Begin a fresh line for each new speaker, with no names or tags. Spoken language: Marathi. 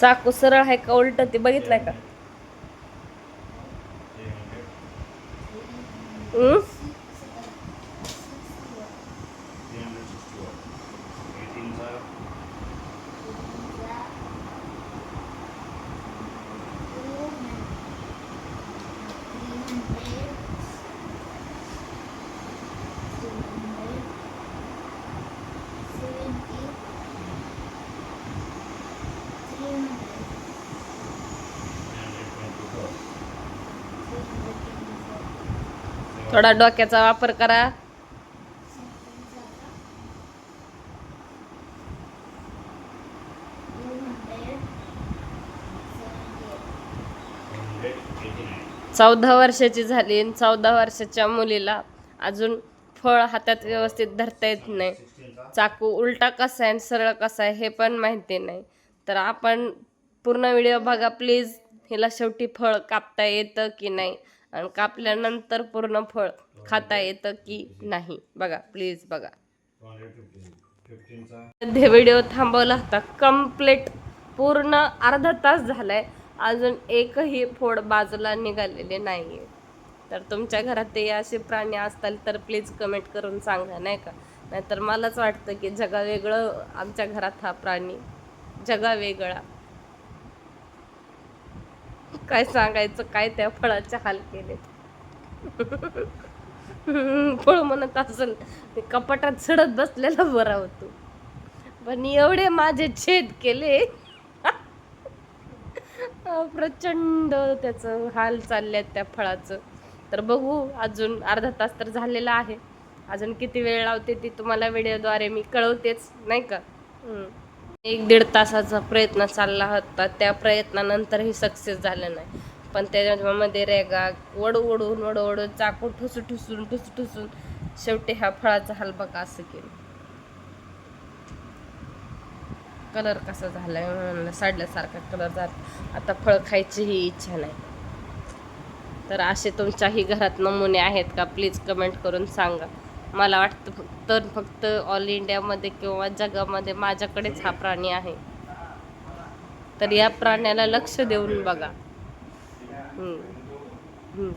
चाकू सरळ आहे का? उलट ते बघितलंय का? हम्म थोडा डोक्याचा वापर करा. चौदा वर्षाची झाली आणि चौदा वर्षाच्या मुलीला अजून फळ हातात व्यवस्थित धरता येत नाही. चाकू उलटा कसा आहे आणि सरळ कसा आहे हे पण माहिती नाही. तर आपण पूर्ण व्हिडिओ बघा प्लीज. हिला शेवटी फळ कापता येतं की नाही? आणि कापल्यानंतर पूर्ण फळ खाता येतं की नाही. बघा प्लीज बघा. मध्ये व्हिडिओ थांबवला होता. कंप्लीट पूर्ण अर्धा तास झालाय. अजून एकही फोड बाजूला निघालेले नाहीये. तर तुमच्या घरात ते असे प्राणी असतील तर प्लीज कमेंट करून सांगा नाही का? नाहीतर मलाच वाटतं की जगा वेगळं आमच्या घरात हा प्राणी जगा वेगळा काय सांगायचं काय त्या फळाचे हाल केले. फळ म्हणत असेल ते कपाटात चढत बसलेला बरा होतो. पण एवढे माझे छेद केले. प्रचंड त्याचं हाल चालले त्या फळाचं. तर बघू अजून अर्धा तास तर झालेला आहे. अजून किती वेळ लावते ती तुम्हाला व्हिडिओद्वारे मी कळवतेच नाही का? हम्म. एक दीड तासाचा प्रयत्न चालला होता. त्या प्रयत्नानंतरही सक्सेस झालं नाही. पण त्याच्यामध्ये रेगा वडू वडून वडू वडून चाकू ठुसू ठुसून ठुसू ठुसून शेवटी ह्या फळाचा हाल बघा असं केलं. कलर कसा झालाय म्हणलं साडल्यासारखा कलर झाला. आता फळ खायचीही इच्छा नाही. तर असे तुमच्याही घरात नमुने आहेत का? प्लीज कमेंट करून सांगा. मला वाटतं फक्त फक्त ऑल इंडियामध्ये किंवा जगामध्ये माझ्याकडेच हा प्राणी आहे तर या प्राण्याला लक्ष देऊन बघा हम्म. हम्म.